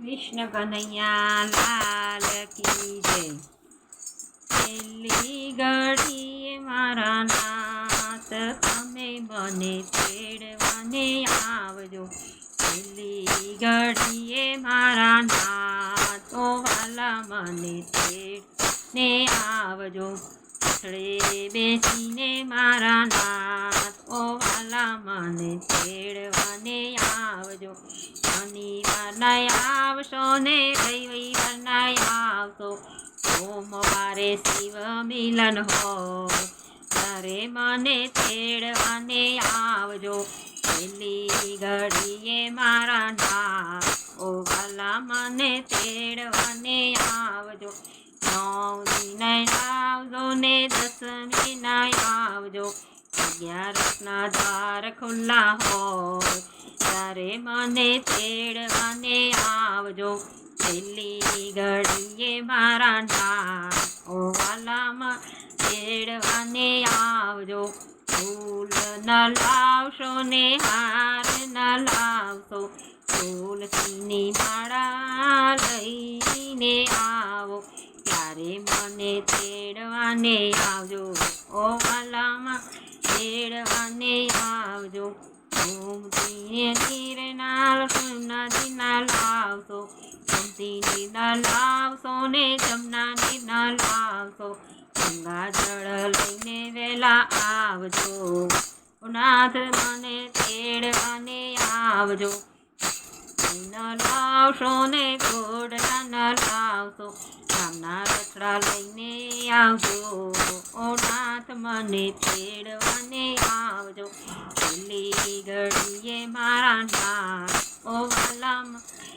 કૃષ્ણ કનૈયા, લાલ કી જય. છેલ્લી ઘડીએ મારા નાથ તમે મને તેડવાને આવજો. છેલ્લી ઘડીએ મારા નાથ વાલા મને તેડને આવજો. છડે બેસીને મારા નાથ વાલા મને તેડવાને ને રવિવારના ઓમ સોમવારે શિવ મિલન હો. તારે મને તેડવાને આવજો. છેલ્લી ઘડીએ મારા ના ઓ વાલા મને તેડવાને આવજો. નવ દિને આવજો ને દસ મિનાય આવજો. અગિયારસના દ્વાર ખુલ્લા હોય. ત્યારે મને તેડવાને આવજો. છેલ્લી ઘડીએ મારા ના ઓ વાલામાં તેડવાને આવજો. ફૂલ ન લાવશો ને હાર ન લાવશો. તુલસીની માળા લઈને આવો. ત્યારે મને તેડવાને આવજો. ઓવાલામાં તેડવાને આવજો. ઘૂમતીને ગિરનાર ને જમનાની ના લાવશો ગંગા જળ લઈને વહેલા આવજો નાથ મને તેડવાને આવજો લાવશો ને ઘોડલા ન લાવશો રામના રથડા લઈને આવજો ઓ નાથ મને તેડવાને છેલ્લી ઘડીએ મારા નાથ ઓ વાલામ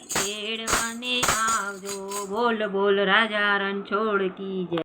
તેડવાને આવજો. બોલ બોલ રાજા રણછોડ કી જય.